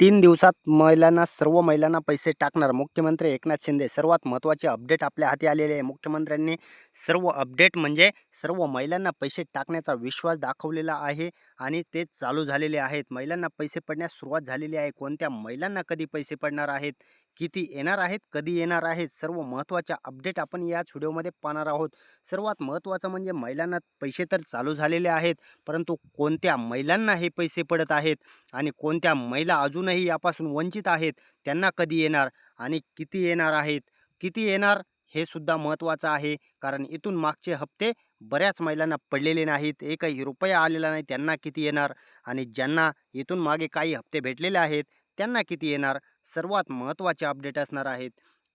तीन दिवसात महिलांना सर्व महिलांना पैसे टाकणार मुख्यमंत्री एकनाथ शिंदे. सर्वात महत्त्वाचे अपडेट आपल्या हाती आलेले आहे. मुख्यमंत्र्यांनी सर्व अपडेट म्हणजे सर्व महिलांना पैसे टाकण्याचा विश्वास दाखवलेला आहे आणि ते चालू झालेले आहेत. महिलांना पैसे पडण्यास सुरुवात झालेली आहे. कोणत्या महिलांना कधी पैसे पडणार आहेत? किती येणार आहेत कधी येणार आहेत सर्व महत्त्वाच्या अपडेट आपण याच व्हिडिओमध्ये पाहणार आहोत. सर्वात महत्त्वाचं म्हणजे महिलांना पैसे तर चालू झालेले आहेत परंतु कोणत्या महिलांना हे पैसे पडत आहेत आणि कोणत्या महिला अजूनही यापासून वंचित आहेत त्यांना कधी येणार आणि किती येणार आहेत किती येणार हे सुद्धा महत्त्वाचं आहे. कारण इथून मागचे हप्ते बऱ्याच महिलांना पडलेले नाहीत एकही रुपया आलेला नाही त्यांना किती येणार आणि ज्यांना इथून मागे काही हप्ते भेटलेले आहेत त्यांना किती येणार? सर्वात महत्त्वाचे अपडेट असणार आहेत.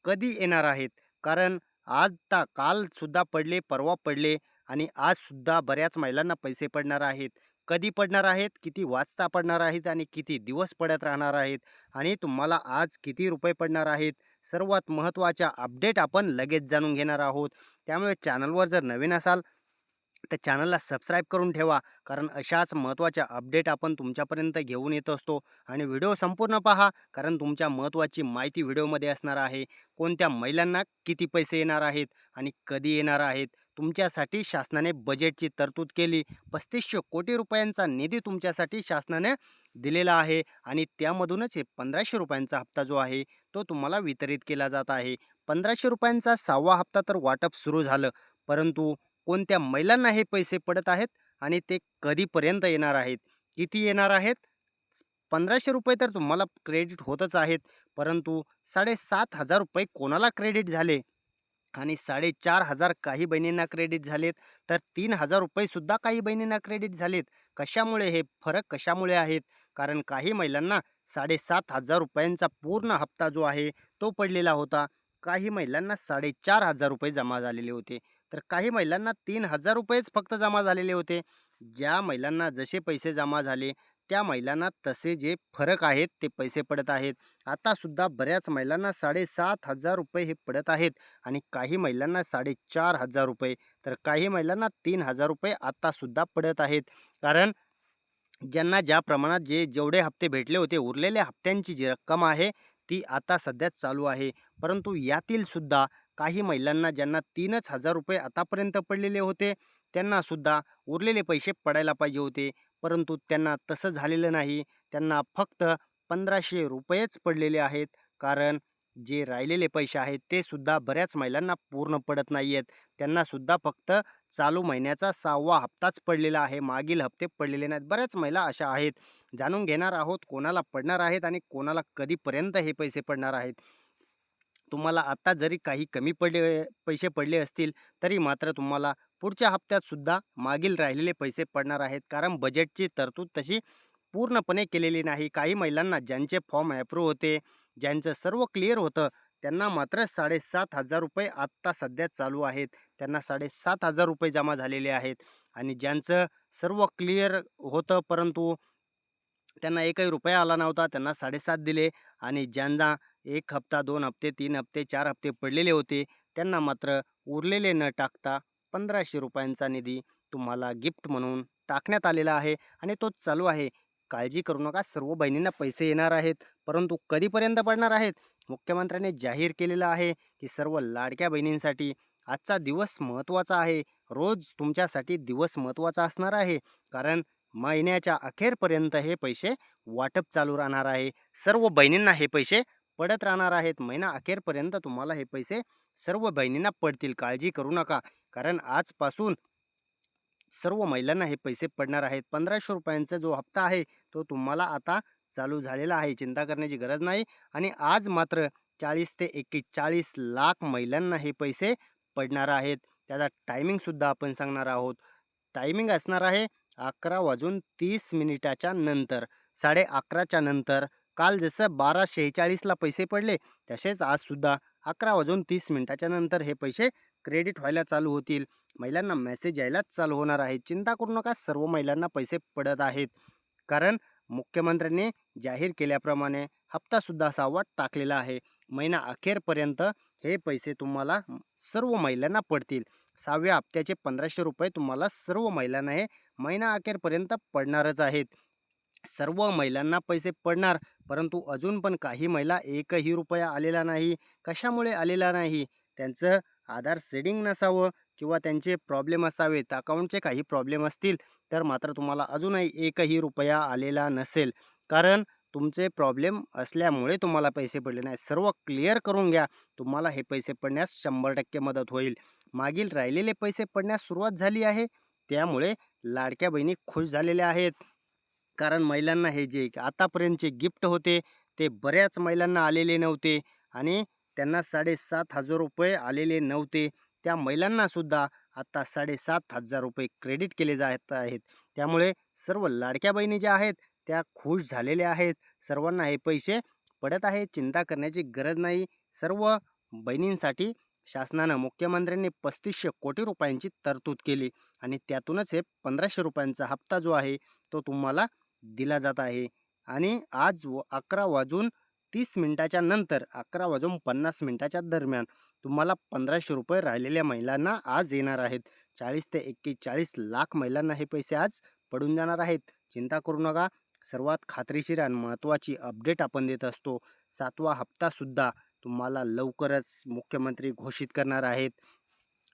कधी येणार आहेत? कारण आज ता कालसुद्धा पडले परवा पडले आणि आजसुद्धा बऱ्याच महिलांना पैसे पडणार आहेत. कधी पडणार आहेत? किती वाजता पडणार आहेत? आणि किती दिवस पडत राहणार आहेत? आणि तुम्हाला आज किती रुपये पडणार आहेत? सर्वात महत्त्वाच्या अपडेट आपण लगेच जाणून घेणार आहोत. त्यामुळे चॅनलवर जर नवीन असाल तर चॅनलला सबस्क्राईब करून ठेवा. कारण अशाच महत्त्वाच्या अपडेट आपण तुमच्यापर्यंत घेऊन येत असतो. आणि व्हिडिओ संपूर्ण पहा. कारण तुमच्या महत्त्वाची माहिती व्हिडिओमध्ये असणार आहे. कोणत्या महिलांना किती पैसे येणार आहेत? आणि कधी येणार आहेत? तुमच्यासाठी शासनाने बजेटची तरतूद केली. पस्तीसशे कोटी रुपयांचा निधी तुमच्यासाठी शासनाने दिलेला आहे. आणि त्यामधूनच हे पंधराशे रुपयांचा हप्ता जो आहे तो तुम्हाला वितरित केला जात आहे. पंधराशे रुपयांचा सहावा हप्ता तर वाटप सुरू झालं. परंतु कोणत्या महिलांना हे पैसे पडत आहेत आणि ते कधीपर्यंत येणार आहेत? किती येणार आहेत? पंधराशे रुपये तर तुम्हाला क्रेडिट होतच आहेत परंतु साडेसात हजार रुपये कोणाला क्रेडिट झाले? आणि साडेचार हजार काही बहिणींना क्रेडिट झालेत तर तीन हजार रुपयेसुद्धा काही बहिणींना क्रेडिट झालेत. कशामुळे हे फरक कशामुळे आहेत? कारण काही महिलांना साडेसात हजार रुपयांचा पूर्ण हप्ता जो आहे तो पडलेला होता. काही महिलांना साडेचार हजार रुपये जमा झालेले होते. तर काही महिलांना तीन हजार रुपयेच फक्त जमा झालेले होते. ज्या महिलांना जसे पैसे जमा झाले त्या महिलांना तसे जे फरक आहेत ते पैसे पडत आहेत. आतासुद्धा बऱ्याच महिलांना साडेसात हजार रुपये हे पडत आहेत आणि काही महिलांना साडेचार हजार रुपये तर काही महिलांना तीन हजार रुपये आत्तासुद्धा पडत आहेत. कारण ज्यांना ज्या प्रमाणात जे जेवढे हप्ते भेटले होते उरलेल्या हप्त्यांची जी रक्कम आहे ती आता सध्या चालू आहे. परंतु यातील सुद्धा काही महिलांना ज्यांना तीनच हजार रुपये आतापर्यंत पडलेले होते त्यांनासुद्धा उरलेले पैसे पडायला पाहिजे होते. परंतु त्यांना तसं झालेलं नाही. त्यांना फक्त पंधराशे रुपयेच पडलेले आहेत. कारण जे राहिलेले पैसे आहेत ते सुद्धा बऱ्याच महिलांना पूर्ण पडत नाही आहेत त्यांनासुद्धा फक्त चालू महिन्याचा सहावा हप्ताच पडलेला आहे. मागील हप्ते पडलेले नाहीत. बऱ्याच महिला अशा आहेत. जाणून घेणार आहोत कोणाला पडणार आहेत आणि कोणाला कधीपर्यंत हे पैसे पडणार आहेत. तुम्हाला आत्ता जरी काही कमी पडले पैसे पडले असतील तरी मात्र तुम्हाला पुढच्या हप्त्यातसुद्धा मागील राहिलेले पैसे पडणार आहेत. कारण बजेटची तरतूद तशी पूर्णपणे केलेली नाही. काही महिलांना ज्यांचे फॉर्म ॲप्रूव्ह होते ज्यांचं सर्व क्लिअर होतं त्यांना मात्र साडेसात हजार रुपये आत्ता सध्या चालू आहेत. त्यांना साडेसात हजार रुपये जमा झालेले आहेत. आणि ज्यांचं सर्व क्लिअर होतं परंतु त्यांना एकही रुपया आला नव्हता त्यांना साडेसात दिले. आणि ज्यांना एक हप्ता दोन हप्ते तीन हप्ते चार हप्ते पडलेले होते. त्यांना मात्र उरलेले न टाकता पंधराशे रुपयांचा निधी तुम्हाला गिफ्ट म्हणून टाकण्यात आलेला आहे आणि तोच चालू आहे. काळजी करू नका सर्व बहिणींना पैसे येणार आहेत परंतु कधीपर्यंत पडणार आहेत? मुख्यमंत्र्यांनी जाहीर केलेलं आहे की सर्व लाडक्या बहिणींसाठी आजचा दिवस महत्त्वाचा आहे. रोज तुमच्यासाठी दिवस महत्त्वाचा असणार आहे. कारण महिन्याच्या अखेरपर्यंत हे पैसे वाटप चालू राहणार आहे. सर्व बहिणींना हे पैसे पडत राहणार आहेत. महिना अखेरपर्यंत तुम्हाला हे पैसे सर्व बहिणींना पडतील. काळजी करू नका. कारण आजपासून सर्व महिलांना हे पैसे पडणार आहेत. पंधराशे रुपयांचा जो हप्ता आहे तो तुम्हाला आता चालू झालेला आहे. चिंता करण्याची गरज नाही. आणि आज मात्र चाळीस ते एक्केचाळीस लाख महिलांना हे पैसे पडणार आहेत. त्याचा टायमिंगसुद्धा आपण सांगणार आहोत. टायमिंग असणार आहे अकरा वाजून तीस मिनिटाच्या नंतर साडे अकराच्या नंतर. काल जसं बारा शेहेचाळीसला पैसे पडले तसेच आजसुद्धा अकरा वाजून तीस मिनिटाच्या नंतर हे पैसे क्रेडिट व्हायला चालू होतील. महिलांना मेसेज यायलाच चालू होणार आहे. चिंता करू नका सर्व महिलांना पैसे पडत आहेत. कारण मुख्यमंत्र्यांनी जाहीर केल्याप्रमाणे हप्तासुद्धा सहावा टाकलेला आहे. महिना अखेरपर्यंत हे पैसे तुम्हाला सर्व महिलांना पडतील. सहाव्या हप्त्याचे पंधराशे रुपये तुम्हाला सर्व महिलांना हे महिना अखेरपर्यंत पडणारच आहेत. सर्व महिलांना पैसे पडणार परंतु अजून पण काही महिला एकही रुपया आलेला नाही. कशामुळे आलेला नाही? त्यांचं आधार सेडिंग नसावं किंवा त्यांचे प्रॉब्लेम असावेत अकाउंटचे काही प्रॉब्लेम असतील तर मात्र तुम्हाला अजूनही एकही रुपया आलेला नसेल. कारण तुमचे प्रॉब्लेम असल्यामुळे तुम्हाला पैसे पडले नाही सर्व क्लिअर करून घ्या. तुम्हाला हे पैसे पडण्यास शंभर टक्के मदत होईल. मागील राहिलेले पैसे पडण्यास सुरुवात झाली आहे. त्यामुळे लाडक्या बहिणी खुश झालेल्या आहेत. कारण महिलांना हे जे आतापर्यंतचे गिफ्ट होते ते बऱ्याच महिलांना आलेले नव्हते आणि त्यांना साडेसात हजार रुपये आलेले नव्हते. त्या महिलांनासुद्धा आत्ता साडेसात हजार रुपये क्रेडिट केले जात आहेत. त्यामुळे सर्व लाडक्या बहिणी ज्या आहेत त्या खुश झालेल्या आहेत. सर्वांना हे पैसे पडत आहे चिंता करण्याची गरज नाही. सर्व बहिणींसाठी शासनानं मुख्यमंत्र्यांनी पस्तीसशे कोटी रुपयांची तरतूद केली आणि त्यातूनच हे पंधराशे रुपयांचा हप्ता जो आहे तो तुम्हाला दिला जात आहे. आणि आज व अकरा वाजून तीस मिनटाच्या नंतर अकरा वाजून पन्नास मिनटाच्या दरम्यान तुम्हाला पंधराशे रुपये राहिलेल्या महिलांना आज येणार आहेत. चाळीस ते एक्केचाळीस लाख महिलांना हे पैसे आज पडून जाणार आहेत. चिंता करू नका. सर्वात खात्रीशीर आणि महत्त्वाची अपडेट आपण देत असतो. सातवा हप्तासुद्धा तुम्हाला लवकरच मुख्यमंत्री घोषित करणार आहेत.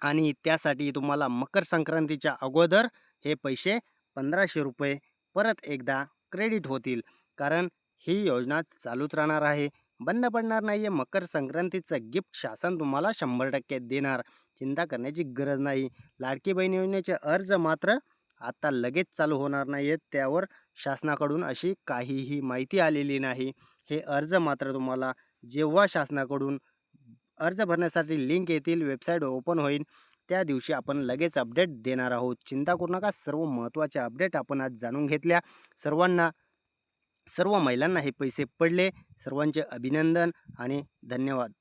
आणि त्यासाठी तुम्हाला मकर संक्रांतीच्या अगोदर हे पैसे पंधराशे रुपये परत एकदा क्रेडिट होतील. कारण ही योजना चालूच राहणार आहे. बंद पडणार नाही आहे मकर संक्रांतीचं गिफ्ट शासन तुम्हाला शंभर टक्के देणार. चिंता करण्याची गरज नाही. लाडकी बहीण योजनेचे अर्ज मात्र आता लगेच चालू होणार नाही आहेत त्यावर शासनाकडून अशी काहीही माहिती आलेली नाही. हे अर्ज मात्र तुम्हाला जेव्हा शासनाकडून अर्ज भरण्यासाठी लिंक येतील वेबसाईट ओपन होईल. त्या दिवशी आपण लगेच अपडेट देणार आहोत. चिंता करू नका. सर्व महत्त्वाचे अपडेट आपण आज जाणून घेतल्या. सर्वांना सर्व महिलांना हे पैसे पडले. सर्वांचे अभिनंदन आणि धन्यवाद.